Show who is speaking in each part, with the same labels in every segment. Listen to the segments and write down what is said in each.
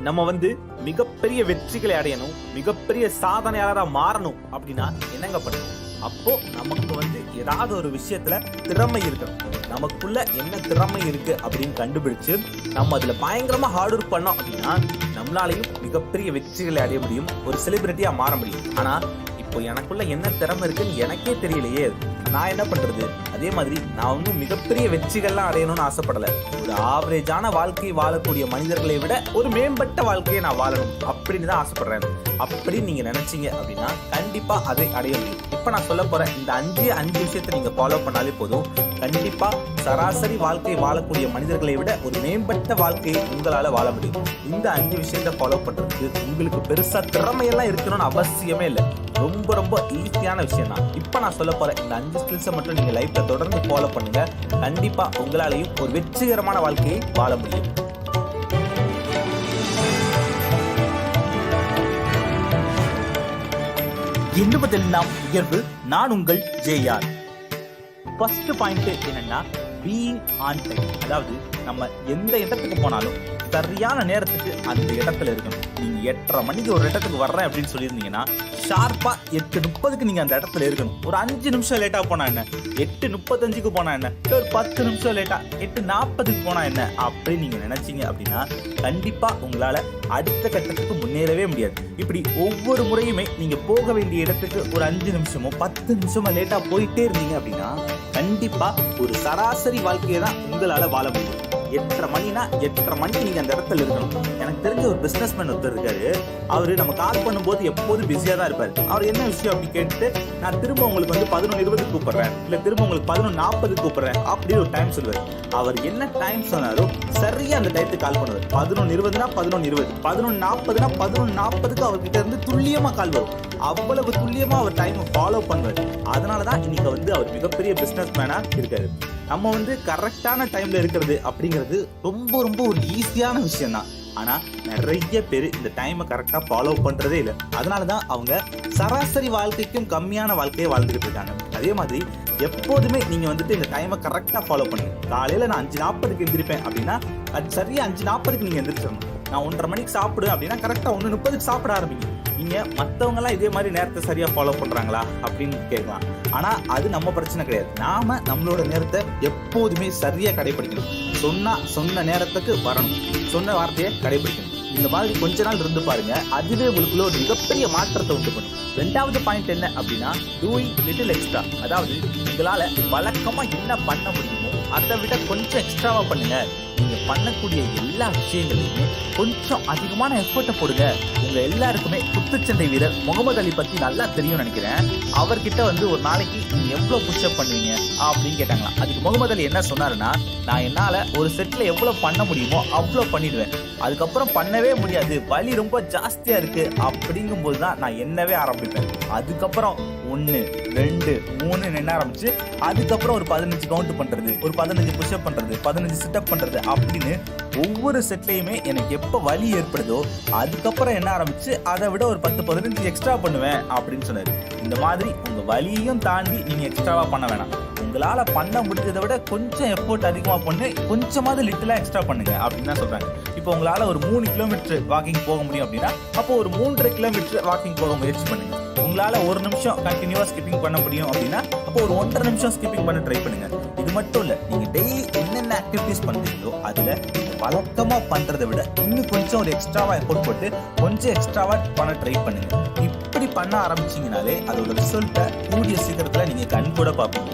Speaker 1: நம்ம வந்து மிகப்பெரிய வெற்றிகளை அடையணும் மிகப்பெரிய சாதனையாளராக மாறணும் அப்படின்னா என்னங்க பண்ணணும் அப்போ நமக்கு வந்து ஏதாவது ஒரு விஷயத்துல திறமை இருக்கணும். நமக்குள்ள என்ன திறமை இருக்கு அப்படின்னு கண்டுபிடிச்சு நம்ம அதுல பயங்கரமா ஹார்ட் ஒர்க் பண்ணோம் அப்படின்னா நம்மளாலையும் மிகப்பெரிய வெற்றிகளை அடைய முடியும். ஒரு செலிபிரிட்டியா மாற முடியும். ஆனா இப்போ எனக்குள்ள என்ன திறமை இருக்குன்னு எனக்கே தெரியலையே. நான் என்ன பண்றது? அதே மாதிரி நான் வந்து மிகப்பெரிய வெற்றிகள்லாம் அடையணும்னு ஆசைப்படல. ஒரு ஆவரேஜான வாழ்க்கை வாழக்கூடிய மனிதர்களை விட ஒரு மேம்பட்ட வாழ்க்கையை நான் வாழணும் அப்படின்னு தான் ஆசைப்படுறேன். அப்படின்னு நீங்க நினைச்சீங்க அப்படின்னா கண்டிப்பா அதை அடைய முடியும். இப்ப நான் சொல்ல போற இந்த அஞ்சு அஞ்சு விஷயத்தை நீங்க ஃபாலோ பண்ணாலே போதும். கண்டிப்பா சராசரி வாழ்க்கை வாழக்கூடிய மனிதர்களை விட ஒரு மேம்பட்ட வாழ்க்கையை உங்களால வாழ முடியும். இந்த அஞ்சு விஷயத்தை ஃபாலோ பண்றதுக்கு உங்களுக்கு பெருசா திறமையெல்லாம் இருக்கணும்னு அவசியமே இல்லை. ரொம்ப ரொம்ப ஈஸியான விஷயம் தான் இப்போ நான் சொல்ல போற இந்த அஞ்சு ஸ்கில்ஸை மட்டும் நீங்கள் லைஃப்பில் தொடர்ந்து ஃபாலோ பண்ணுங்கள் கண்டிப்பா உங்களாலையும் ஒரு வெற்றிகரமான வாழ்க்கையை வாழ முடியும். என்பதெல்லாம் உயர்வு நான் உங்கள் ஜேஆர் ஃபர்ஸ்ட் பாயிண்ட் என்னன்னா பீயிங் ஆன் டைம் அதாவது நம்ம எந்த இடத்துக்கு போனாலும் சரியான நேரத்துக்கு அந்த இடத்துல இருக்கணும். நீங்கள் எட்டரை மணிக்கு ஒரு இடத்துக்கு வர்றேன் அப்படின்னு சொல்லியிருந்தீங்கன்னா ஷார்ப்பாக எட்டு முப்பதுக்கு நீங்கள் அந்த இடத்துல இருக்கணும். ஒரு அஞ்சு நிமிஷம் லேட்டாக போனால் என்ன? எட்டு முப்பத்தஞ்சுக்கு போனால் என்ன? ஒரு பத்து நிமிஷம் லேட்டாக எட்டு நாற்பதுக்கு போனால் என்ன? அப்படின்னு நீங்கள் நினச்சிங்க அப்படின்னா கண்டிப்பாக உங்களால் அடுத்த கட்டத்துக்கு முன்னேறவே முடியாது. இப்படி ஒவ்வொரு முறையுமே நீங்கள் போக வேண்டிய இடத்துக்கு ஒரு அஞ்சு நிமிஷமோ பத்து நிமிஷமோ லேட்டாக போயிட்டே இருந்தீங்க அப்படின்னா கண்டிப்பா ஒரு சராசரி வாழ்க்கையை தான் உங்களால வாழ முடியும். எட்டரை மணினா எட்டரை மணிக்கு நீங்க அந்த இடத்துல இருக்கணும். எனக்கு தெரிஞ்ச ஒரு பிசினஸ் மேன் ஒருத்தர் இருக்காரு. அவரு நம்ம கால் பண்ணும்போது எப்போதும் பிஸியா தான் இருப்பாரு. அவர் என்ன விஷயம் அப்படின்னு கேட்டு நான் திரும்ப உங்களுக்கு வந்து பதினொன்று இருபது கூப்பிடுறேன். இல்ல திரும்ப உங்களுக்கு பதினொன்று நாற்பது கூப்பிடுறேன். அப்படின்னு ஒரு டைம் சொல்லுவார். அவர் என்ன டைம் சொன்னாரோ சரியா அந்த டயத்துக்கு கால் பண்ணுவார். பதினொன்று இருபதுனா பதினொன்று இருபது. பதினொன்று நாற்பதுனா பதினொன்று நாற்பதுக்கு அவர்கிட்ட இருந்து துல்லியமா கால் வரும். அவ்வளவு துல்லியமா அவர் டைமை ஃபாலோ பண்ணுவார் அதனால தான் இன்னைக்கு வந்து அவர் மிகப்பெரிய பிஸ்னஸ் மேனா இருக்காரு. நம்ம வந்து கரெக்டான டைம்ல இருக்கிறது அப்படிங்கிறது ரொம்ப ரொம்ப ஒரு ஈஸியான விஷயம் தான் ஆனால் நிறைய பேர் இந்த டைமை கரெக்டாக ஃபாலோ பண்ணுறதே இல்லை. அதனால தான் அவங்க சராசரி வாழ்க்கைக்கும் கம்மியான வாழ்க்கையை வாழ்ந்துகிட்டு இருக்காங்க. அதே மாதிரி எப்போதுமே நீங்கள் வந்துட்டு இந்த டைமை கரெக்டாக ஃபாலோ பண்ணுங்க. காலையில் நான் அஞ்சு நாற்பதுக்கு எழுந்திருப்பேன் அப்படின்னா அது சரியாக அஞ்சு நாற்பதுக்கு நீங்கள் எழுந்திரிச்சிடணும் நான் ஒன்றரை மணிக்கு சாப்பிடு அப்படின்னா கரெக்டாக ஒன்று முப்பதுக்கு சாப்பிட ஆரம்பிங்க. நீங்க மற்றவங்களாம் இதே மாதிரி நேரத்தை சரியா ஃபாலோ பண்றாங்களா அப்படின்னு கேட்கலாம். ஆனா அது நம்ம பிரச்சனை கிடையாது. நாம நம்மளோட நேரத்தை எப்போதுமே சரியா கடைபிடிக்கணும். சொன்னா சொன்ன நேரத்துக்கு வரணும். சொன்ன வார்த்தையை கடைபிடிக்கணும். இந்த மாதிரி கொஞ்ச நாள் இருந்து பாருங்க அதுவே உங்களுக்குள்ள ஒரு மிகப்பெரிய மாற்றத்தை உண்டு பண்ணும். ரெண்டாவது பாயிண்ட் என்ன அப்படின்னா டூயிங் லிட்டில் எக்ஸ்ட்ரா அதாவது உங்களால வழக்கமா என்ன பண்ண முடியுமோ அதை விட கொஞ்சம் எக்ஸ்ட்ராவா பண்ணுங்க. நீங்கள் பண்ணக்கூடிய எல்லா விஷயங்களையுமே கொஞ்சம் அதிகமான எஃபர்ட்டை போடுங்க. உங்கள் எல்லாருக்குமே குத்துச்சண்டை வீரர் முகமது அலி பற்றி நல்லா தெரியும் நினைக்கிறேன். அவர்கிட்ட வந்து ஒரு நாளைக்கு நீங்கள் எவ்வளோ புஷ்அப் பண்ணுவீங்க அப்படின்னு கேட்டாங்களாம். அதுக்கு முகமது அலி என்ன சொன்னாருன்னா நான் என்னால் ஒரு செட்டில் எவ்வளோ பண்ண முடியுமோ அவ்வளோ பண்ணிடுவேன். அதுக்கப்புறம் பண்ணவே முடியாது. வலி ரொம்ப ஜாஸ்தியாக இருக்குது அப்படிங்கும்போது தான் நான் என்னவே ஆரம்பிப்பேன். அதுக்கப்புறம் ஒன்று ரெண்டு மூணு நின்று ஆரம்பிச்சு அதுக்கப்புறம் ஒரு பதினஞ்சு கவுண்ட் பண்ணுறது ஒரு பதினஞ்சு புஷ்அப் பண்ணுறது பதினஞ்சு சிட்டப் பண்ணுறது அப்படின்னு ஒவ்வொரு செட்லையுமே எனக்கு எப்போ வலி ஏற்படுதோ அதுக்கப்புறம் என்ன ஆரம்பிச்சு அதை விட ஒரு பத்து பதினஞ்சு எக்ஸ்ட்ரா பண்ணுவேன் அப்படின்னு சொன்னார். இந்த மாதிரி உங்கள் வலியையும் தாண்டி நீங்கள் எக்ஸ்ட்ராவாக பண்ண வேணாம். உங்களால் பண்ண முடிஞ்சதை விட கொஞ்சம் எஃபோர்ட் அதிகமாக பண்ணி கொஞ்சமாவது லிட்டிலாக எக்ஸ்ட்ரா பண்ணுங்க அப்படின்னு தான் சொல்கிறாங்க இப்போ உங்களால் ஒரு மூணு கிலோமீட்டர் வாக்கிங் போக முடியும் அப்படின்னா அப்போ ஒரு மூன்றரை கிலோமீட்டர் வாக்கிங் போக முயற்சி பண்ணுங்க. உங்களால் ஒரு நிமிஷம் கண்டினியூவாக ஸ்கிப்பிங் பண்ண முடியும் அப்படின்னா அப்போ ஒரு ஒன்றரை நிமிஷம் ஸ்கிப்பிங் பண்ண ட்ரை பண்ணுங்க. இது மட்டும் இல்லை நீங்கள் டெய்லி என்னென்ன ஆக்டிவிட்டீஸ் பண்ணுறீங்களோ அதில் வழக்கமாக பண்ணுறதை விட இன்னும் கொஞ்சம் ஒரு எக்ஸ்ட்ராவாக எஃபோர்ட் போட்டு கொஞ்சம் எக்ஸ்ட்ராவாக பண்ண ட்ரை பண்ணுங்க. இப்படி பண்ண ஆரம்பிச்சிங்கனாலே அதோட ரிசல்ட்டை கூடிய சீக்கிரத்தில் நீங்கள் கண் கூட பார்ப்பீங்க.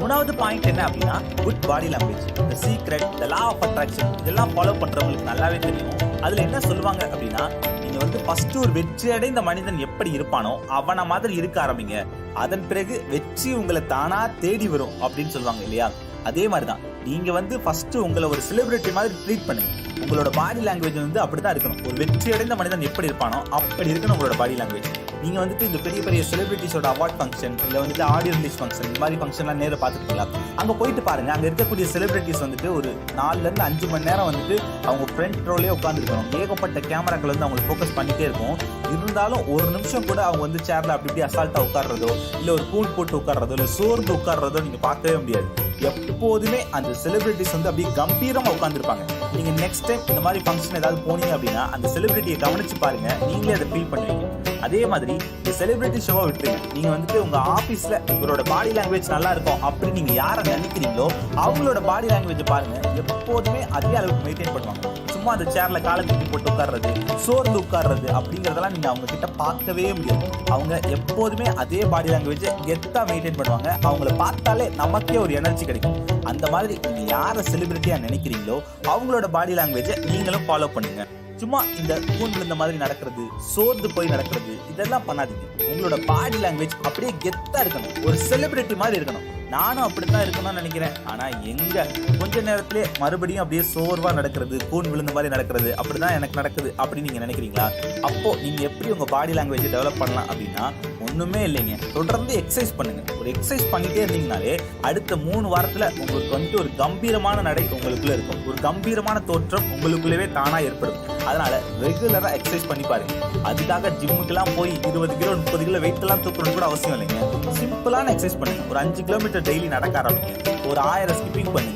Speaker 1: மூணாவது பாயிண்ட் என்ன அப்படின்னா good body language the secret the law of attraction இதெல்லாம் ஃபாலோ பண்ணுறவங்களுக்கு நல்லாவே தெரியும். அதில் என்ன சொல்லுவாங்க அப்படின்னா நீங்கள் வந்து ஃபஸ்ட்டு ஒரு வெற்றி அடைந்த மனிதன் எப்படி இருப்பானோ அவனை மாதிரி இருக்க ஆரம்பிங்க. அதன் பிறகு வெற்றி உங்களை தானா தேடி வரும் அப்படின்னு சொல்லுவாங்க இல்லையா? அதே மாதிரி தான் நீங்க வந்து ஃபர்ஸ்ட் உங்களை ஒரு செலிபிரிட்டி மாதிரி ட்ரீட் பண்ணுங்க. உங்களோட பாடி லாங்குவேஜ் வந்து அப்படிதான் இருக்கணும். ஒரு வெற்றி அடைந்த மனிதன் எப்படி இருப்பானோ அப்படி இருக்கணும் உங்களோட பாடி லாங்குவேஜ் நீங்க வந்துட்டு இந்த பெரிய பெரிய செலிபிரிட்டிஸோட அவார்ட் ஃபங்க்ஷன் இல்ல வந்துட்டு ஆடியோ ரிலீஸ் ஃபங்க்ஷன் இந்த மாதிரி ஃபங்க்ஷன்லாம் நேரம் பார்த்துருக்கீங்களா? அங்க போயிட்டு பாருங்க. அங்க இருக்கக்கூடிய செலிபிரிட்டிஸ் வந்துட்டு ஒரு நாலுல இருந்து அஞ்சு மணி நேரம் வந்துட்டு அவங்க ஃப்ரண்ட் ரோலே உட்காந்துருக்கணும் ஏகப்பட்ட கேமராக்கள் வந்து அவங்களுக்கு ஃபோக்கஸ் பண்ணிட்டே இருக்கும். இருந்தாலும் ஒரு நிமிஷம் கூட அவங்க வந்து சேர்ல அப்படி இப்படி அசால்ட்டா உட்கார்றதோ இல்ல ஒரு கூல் போட்டு உட்கார்றதோ இல்ல சோர்ந்து உட்கார்றதோ நீங்க பார்க்கவே முடியாது. எப்போதுமே அந்த செலிபிரிட்டிஸ் வந்து அப்படியே கம்பீரமாக உட்காந்துருப்பாங்க நீங்கள் நெக்ஸ்ட் டைம் இந்த மாதிரி ஃபங்க்ஷன் ஏதாவது போனீங்க அப்படின்னா அந்த செலிபிரிட்டியை கவனிச்சு பாருங்க. நீங்களே அதை ஃபீல் பண்ணுவீங்க. அதே மாதிரி இந்த செலிபிரிட்டி ஷோவை விட்டுருங்க. நீங்க வந்துட்டு உங்க ஆபீஸ்ல இவரோட பாடி லாங்குவேஜ் நல்லா இருக்கும் அப்படின்னு நீங்க யாரை நினைக்கிறீங்களோ அவங்களோட பாடி லாங்குவேஜ் பாருங்க. எப்போதுமே அதே அளவுக்கு மெயின்டைன் பண்ணுவாங்க. சும்மா அந்த சேர்ல காலை தூக்கி போட்டு உட்கார்றது சோர்ந்து உட்கார்றது அப்படிங்கறதெல்லாம் நீங்க அவங்க கிட்ட பார்க்கவே முடியாது. அவங்க எப்போதுமே அதே பாடி லாங்குவேஜ் கெத்தா மெயின்டைன் பண்ணுவாங்க. அவங்கள பார்த்தாலே நமக்கே ஒரு எனர்ஜி கிடைக்கும். அந்த மாதிரி நீங்க யாரை செலிபிரிட்டியா நினைக்கிறீங்களோ அவங்களோட பாடி லாங்குவேஜை நீங்களும் ஃபாலோ பண்ணுங்க. சும்மா இந்த கூன் விழுந்த மாதிரி நடக்கிறது சோர்ந்து போய் நடக்கிறது இதெல்லாம் பண்ணாதீங்க. உங்களோட பாடி லாங்குவேஜ் அப்படியே கெத்தா இருக்கணும். ஒரு செலிபிரிட்டி மாதிரி இருக்கணும். நானும் அப்படித்தான் இருக்கணும்னு நினைக்கிறேன். ஆனா எங்க? கொஞ்ச நேரத்திலே மறுபடியும் அப்படியே சோர்வா நடக்கிறது கூன் விழுந்த மாதிரி நடக்கிறது அப்படிதான் எனக்கு நடக்குது அப்படின்னு நீங்க நினைக்கிறீங்களா? அப்போ நீங்க எப்படி உங்க பாடி லாங்குவேஜ் டெவலப் பண்ணலாம் அப்படின்னா ஒன்றுமே இல்லைங்க. தொடர்ந்து எக்ஸசைஸ் பண்ணுங்க. ஒரு எக்ஸசைஸ் பண்ணிட்டே இருந்தீங்கனாலே அடுத்த மூணு வாரத்தில் உங்களுக்கு வந்துட்டு ஒரு கம்பீரமான நடை உங்களுக்குள்ளே இருக்கும். ஒரு கம்பீரமான தோற்றம் உங்களுக்குள்ளவே தானாக ஏற்படும். அதனால ரெகுலராக எக்ஸசைஸ் பண்ணி பாருங்க. அதுக்காக ஜிம்முக்கெல்லாம் போய் இருபது கிலோ முப்பது கிலோ வெயிட்லாம் தூக்கணும்னு கூட அவசியம் இல்லைங்க. சிம்பிளான எக்ஸசைஸ் பண்ணுங்க. ஒரு அஞ்சு கிலோமீட்டர் டெய்லி நடக்க ஆரம்பிங்க. ஒரு ஆயிரம் ஸ்கிப்பிங் பண்ணுங்க.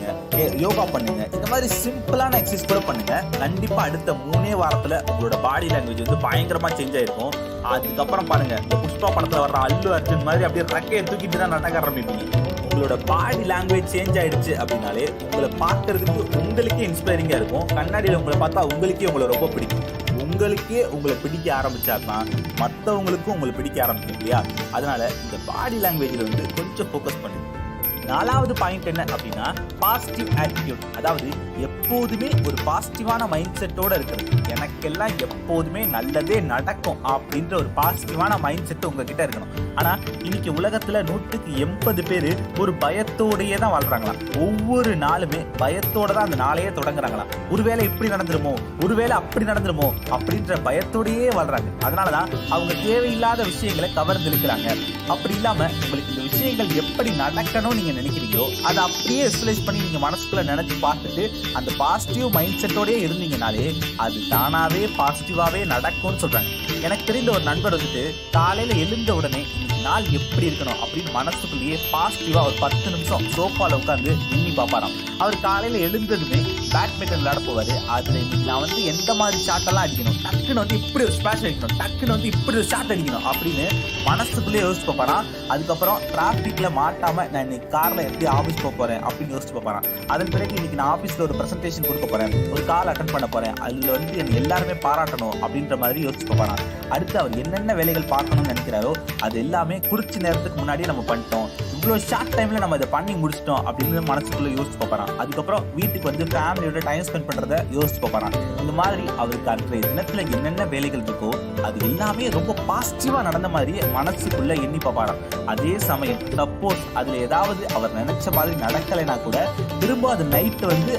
Speaker 1: யோகா பண்ணுங்க. இந்த மாதிரி சிம்பிளான எக்ஸசைஸ் கூட பண்ணுங்க. கண்டிப்பா அடுத்த மூணே வாரத்துல உங்களோட பாடி லாங்குவேஜ் வந்து பயங்கரமா சேஞ்ச் ஆயிருக்கும். அதுக்கப்புறம் பாருங்க இந்த புஷ்பா படத்துல வர்ற அல்லு அர்ஜுன் மாதிரி அப்படியே ரக்கையை தூக்கிட்டு தான் நடக்க ஆரம்பிப்பீங்க. உங்களோட பாடி லாங்குவேஜ் சேஞ்ச் ஆயிடுச்சு அப்படின்னாலே உங்களை பார்க்கறதுக்கு உங்களுக்கே இன்ஸ்பைரிங்கா இருக்கும். கண்ணாடியில உங்களை பார்த்தா உங்களுக்கே உங்களை ரொம்ப பிடிக்கும். உங்களுக்கே உங்களை பிடிக்க ஆரம்பிச்சாதான் மற்றவங்களுக்கும் உங்களை பிடிக்க ஆரம்பிக்கும் இல்லையா? அதனால இந்த பாடி லாங்குவேஜில் வந்து கொஞ்சம் ஃபோக்கஸ் பண்ணுங்க. நாலாவது பாயிண்ட் என்ன அப்படின்னா பாசிட்டிவ் ஆட்டிடியூட் அதாவது எப்போதுமே ஒரு பாசிட்டிவான மைண்ட் செட்டோட இருக்கிறது. எனக்கெல்லாம் எப்போதுமே நல்லதே நடக்கும் அப்படின்ற ஒரு பாசிட்டிவான மைண்ட் செட் உங்ககிட்ட இருக்கணும். ஆனா இன்னைக்கு உலகத்துல நூற்றுக்கு எண்பது பேர் ஒரு பயத்தோடயே தான் வாழ்றாங்களாம். ஒவ்வொரு நாளுமே பயத்தோட தான் அந்த நாளையே தொடங்குறாங்களாம். ஒருவேளை இப்படி நடந்துருமோ? ஒருவேளை அப்படி நடந்துருமோ? அப்படின்ற பயத்தோடயே வாழ்றாங்க. அதனாலதான் அவங்க தேவையில்லாத விஷயங்களை கவர்ந்து இழுக்கிறாங்க அப்படி இல்லாம உங்களுக்கு இந்த விஷயங்கள் எப்படி நடக்கணும் நீங்க நினைக்கிறீங்களோ அதை அப்படியே விசுவலைஸ் பண்ணி நீங்கள் மனசுக்குள்ளே நினச்சி பார்த்துட்டு அந்த பாசிட்டிவ் மைண்ட் செட்டோடயே இருந்தீங்கனாலே அது தானாவே பாசிட்டிவாவே நடக்கும்னு சொல்கிறாங்க எனக்கு தெரிந்த ஒரு நண்பர் வந்துட்டு காலையில எழுந்த உடனே இன்னைக்கு நாள் எப்படி இருக்கணும்? அப்படின்னு மனசுக்குள்ளேயே பாசிட்டிவாக ஒரு பத்து நிமிஷம் சோஃபாவில் உட்கார்ந்து பண்ணி பார்ப்பாராம். அவர் காலையில் எழுந்ததுமே பேட்மிண்டன் விளாட போவாரு. அதில் நான் வந்து எந்த மாதிரி ஷாட்டெல்லாம் அடிக்கணும்? டக்குன்னு வந்து இப்படி ஒரு ஸ்பேஷ் அடிக்கணும். டக்குன்னு வந்து இப்படி ஒரு ஷாட் அடிக்கணும் அப்படின்னு மனசுக்குள்ளே யோசிச்சு பார்ப்பாராம். அதுக்கப்புறம் டிராஃபிக்கில் மாட்டாமல் நான் இன்னைக்கு காரில் எப்படி ஆஃபீஸ் போக போகிறேன் அப்படின்னு யோசிச்சு பார்ப்பாராம். அதன் பிறகு இன்னைக்கு நான் ஆஃபீஸில் ஒரு ப்ரெசன்டேஷன் கொடுக்க போகிறேன் ஒரு கால் அட்டன் பண்ண போகிறேன் அதில் வந்து என்னை எல்லாருமே பாராட்டணும் அப்படின்ற மாதிரி யோசிச்சு பார்ப்பாராம். அடுத்து அவர் என்னென்ன வேலைகள் பார்க்கணும்னு நினைக்கிறாரோ அது எல்லாமே குறிச்ச நேரத்துக்கு முன்னாடியே நம்ம பண்ணிட்டோம். இவ்வளோ ஷார்ட் டைமில் நம்ம இதை பண்ணி முடிச்சிட்டோம் அப்படின்னு மனசுக்குள்ளே யோசிச்சு பார்ப்பாராம். அதுக்கப்புறம் வீட்டுக்கு வந்து ஃபேமிலியோட டைம் ஸ்பெண்ட் பண்ணுறத யோசிச்சு பார்ப்பாராம். இந்த மாதிரி அவருக்கு அன்றைய தினத்தில் என்னென்ன வேலைகள் இருக்கோ அது எல்லாமே ரொம்ப பாசிட்டிவாக நடந்த மாதிரி மனசுக்குள்ளே எண்ணி பார்ப்பாராம். அதே சமயம் சப்போஸ் அதில் ஏதாவது அவர் நினைச்ச மாதிரி நடக்கலைன்னா கூட திரும்ப அது நைட்டு வந்து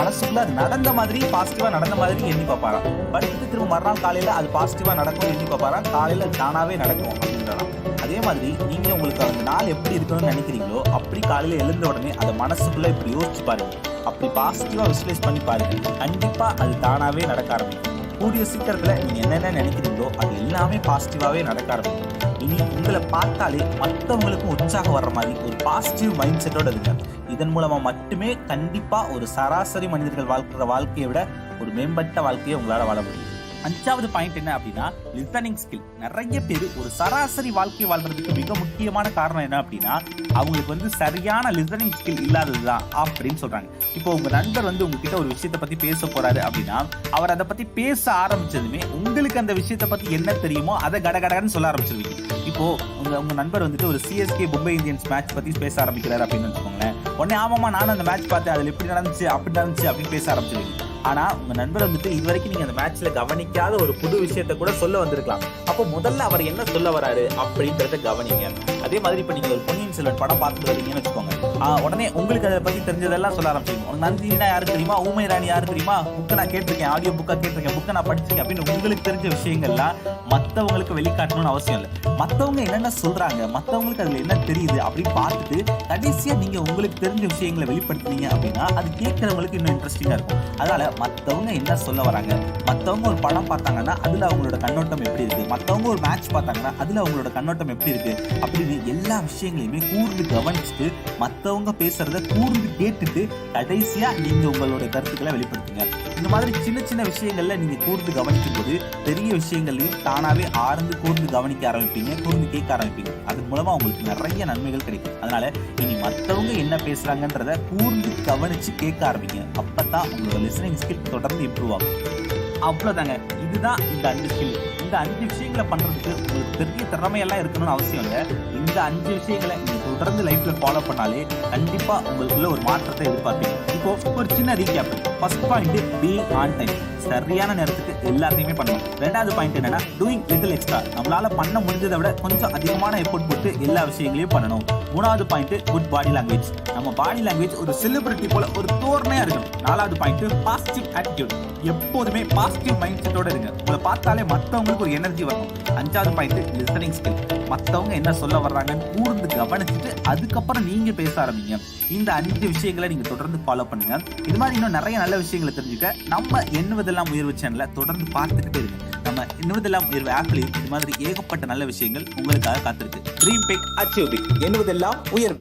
Speaker 1: மனசுக்குள்ள அது நடந்த மாதிரி பாசிட்டிவா நடந்த மாதிரி எண்ணி பார்ப்பாராம். படித்து திரும்ப மறுநாள் காலையில அது பாசிட்டிவா நடக்கும் எண்ணி பார்ப்பாராம்? காலையில தானாவே நடக்கும் அப்படின்றாராம். அதே மாதிரி நீங்க உங்களுக்கு அந்த நாள் எப்படி இருக்கணும்னு நினைக்கிறீங்களோ அப்படி காலையில எழுந்த உடனே அதை மனசுக்குள்ள இப்படி யோசிச்சு பாருங்க. அப்படி பாசிட்டிவா விசுவலைஸ் பண்ணி பாருங்க. கண்டிப்பா அது தானாவே நடக்க ஆரம்பிக்கும். கூடிய சீக்கிரத்துல நீங்க என்னென்ன நினைக்கிறீங்களோ அது எல்லாமே பாசிட்டிவாவே நடக்க ஆரம்பிக்கும். இனி உங்களை பார்த்தாலே மற்றவங்களுக்கும் உற்சாகம் வர்ற மாதிரி ஒரு பாசிட்டிவ் மைண்ட் செட்டோட இருங்க. இதன் மூலமா மட்டுமே கண்டிப்பா ஒரு சராசரி மனிதர்கள் வாழ்க்கிற வாழ்க்கையை விட ஒரு மேம்பட்ட வாழ்க்கையை உங்களால வாழ முடியும். அஞ்சாவது பாயிண்ட் என்ன அப்படின்னா லிசனிங் ஸ்கில் நிறைய பேர் ஒரு சராசரி வாழ்க்கை வாழ்றதுக்கு மிக முக்கியமான காரணம் என்ன அப்படின்னா அவங்களுக்கு வந்து சரியான லிசனிங் ஸ்கில் இல்லாததுதான் அப்படின்னு சொல்றாங்க. இப்போ உங்க நண்பர் வந்து உங்ககிட்ட ஒரு விஷயத்தை பத்தி பேச போறாரு அப்படின்னா அவர் அதை பத்தி பேச ஆரம்பிச்சதுமே உங்களுக்கு அந்த விஷயத்தை பத்தி என்ன தெரியுமோ அதை கடகடகன்னு சொல்ல ஆரம்பிச்சிருவீங்க. இப்போ உங்க உங்க நண்பர் வந்துட்டு ஒரு சிஎஸ்கே மும்பை இந்தியன்ஸ் மேட்ச் பத்தி பேச ஆரம்பிக்கிறாரு அப்படின்னு வச்சுக்கோங்களேன். உடனே ஆமாமா நானும் அந்த மேட்ச் பார்த்தேன். அதில் எப்படி நடந்துச்சு அப்படி நடந்துச்சு அப்படின்னு பேச ஆரம்பிச்சிருவீங்க. ஆனா உங்க நண்பர் வந்துட்டு இது வரைக்கும் நீங்க அந்த மேட்ச்ல கவனிக்காத ஒரு புது விஷயத்தை கூட சொல்ல வந்திருக்கலாம். அப்போ முதல்ல அவர் என்ன சொல்ல வராரு அப்படின்றத கவனிங்க. அதே மாதிரி இப்ப நீங்க ஒரு பொன்னியின் செல்வன் படம் பார்த்துட்டு வரீங்கன்னு வச்சுக்கோங்க. உடனே உங்களுக்கு அதை பத்தி தெரிஞ்சதெல்லாம் சொல்ல ஆரம்பிச்சிருக்கும். நந்தினா யாரு தெரியுமா? ஊமை ராணி யாரு தெரியுமா? புக்கை நான் கேட்டிருக்கேன் ஆடியோ புக்கா கேட்டிருக்கேன் புக்கை நான் படிச்சிருக்கேன் அப்படின்னு உங்களுக்கு தெரிஞ்ச விஷயங்கள்லாம் மத்தவங்களுக்கு வெளிக்காட்டணும்னு அவசியம் இல்லை. மத்தவங்க என்னென்ன சொல்றாங்க மத்தவங்களுக்கு அதுல என்ன தெரியுது அப்படின்னு பார்த்துட்டு கடைசியா நீங்க உங்களுக்கு தெரிஞ்ச விஷயங்களை வெளிப்படுத்துனீங்க அப்படின்னா அது கேட்கறவங்களுக்கு இன்னும் இன்ட்ரெஸ்டிங்கா இருக்கும். அதனால மத்தவங்க என்ன சொல்ல வராங்க மத்தவங்க ஒரு படம் பார்த்தாங்கன்னா அதுல அவங்களோட கண்ணோட்டம் எப்படி இருக்கு மத்தவங்க ஒரு மேட்ச் பார்த்தாங்கன்னா அதுல அவங்களோட கண்ணோட்டம் எப்படி இருக்கு அப்படின்னு எல்லா விஷயங்களையுமே கூர்ந்து கவனிச்சுட்டு மத்தவங்க மத்தவங்க பேசுறத கூர்ந்து கேட்டுட்டு கடைசியா நீங்க உங்களோட கருத்துக்களை வெளிப்படுத்துங்க. இந்த மாதிரி சின்ன சின்ன விஷயங்கள்ல நீங்க கூர்ந்து கவனிக்கும் போது பெரிய விஷயங்களையும் தானாவே ஆழ்ந்து கூர்ந்து கவனிக்க ஆரம்பிப்பீங்க கூர்ந்து கேட்க ஆரம்பிப்பீங்க. அது மூலமா உங்களுக்கு நிறைய நன்மைகள் கிடைக்கும். அதனால இனி மத்தவங்க என்ன பேசுறாங்கன்றத கூர்ந்து கவனிச்சு கேட்க ஆரம்பிங்க. அப்பதான் உங்களோட லிசனிங் ஸ்கில் தொடர்ந்து இம்ப்ரூவ் ஆகும். அவ்வளவுதாங்க. இதுதான் இந்த அஞ்சு ஸ்கில் இந்த அஞ்சு விஷயங்களை பண்றதுக்கு உங்களுக்கு பெரிய திறமையெல்லாம் இருக்கணும்னு அவசியம் இல்லை. இந்த அஞ்சு விஷயங்களை தொடர்ந்து லைஃப்ல ஃபாலோ பண்ணாலே கண்டிப்பா உங்களுக்குள்ள ஒரு மாற்றத்தை எதிர்பார்ப்பீங்க. இப்போ ஒரு சின்ன recap first point be on time சரியான நேரத்துக்கு எல்லாத்தையுமே பண்ணணும். ரெண்டாவது பாயிண்ட் என்னன்னா டூயிங் லிட்டில் எக்ஸ்ட்ரா நம்மளால பண்ண முடிஞ்சதை விட கொஞ்சம் அதிகமான எஃபோர்ட் போட்டு எல்லா விஷயங்களையும் பண்ணணும். மூணாவது பாயிண்ட் குட் பாடி லாங்குவேஜ் நம்ம பாடி லாங்குவேஜ் ஒரு செலிபிரிட்டி போல ஒரு தோரணையா இருக்கணும். நாலாவது பாயிண்ட் பாசிட்டிவ் ஆட்டிடியூட் எப்போதுமே பாசிட்டிவ் மைண்ட் செட்டோட இருங்க. உங்களை பார்த்தாலே மற்றவங்களுக்கு ஒரு எனர்ஜி வரணும் அஞ்சாவது பாயிண்ட் லிசனிங் ஸ்கில் மற்றவங்க என்ன சொல்ல வர்றாங்கன்னு கூர்ந்து கவனிச்சுட்டு அதுக்கப்புறம் நீங்க பேச ஆரம்பிங்க. இந்த அஞ்சு விஷயங்களை நீங்க தொடர்ந்து ஃபாலோ பண்ணுங்க. இது மாதிரி இன்னும் நிறைய நல்ல விஷயங்களை தெரிஞ்சுக்க. நம்ம எண்ணுவதெல்லாம் உயர்வு சேனலை தொடர்ந்து பார்த்துக்கிட்டே இருங்க. நம்ம எண்ணுவதெல்லாம் உயர்வு ஆப்லையும் இது மாதிரி ஏகப்பட்ட நல்ல விஷயங்கள் உங்களுக்காக காத்திருக்கு. ட்ரீம் பிக் அச்சீவ் பிக் என்னுவதெல்லாம் உயர்வு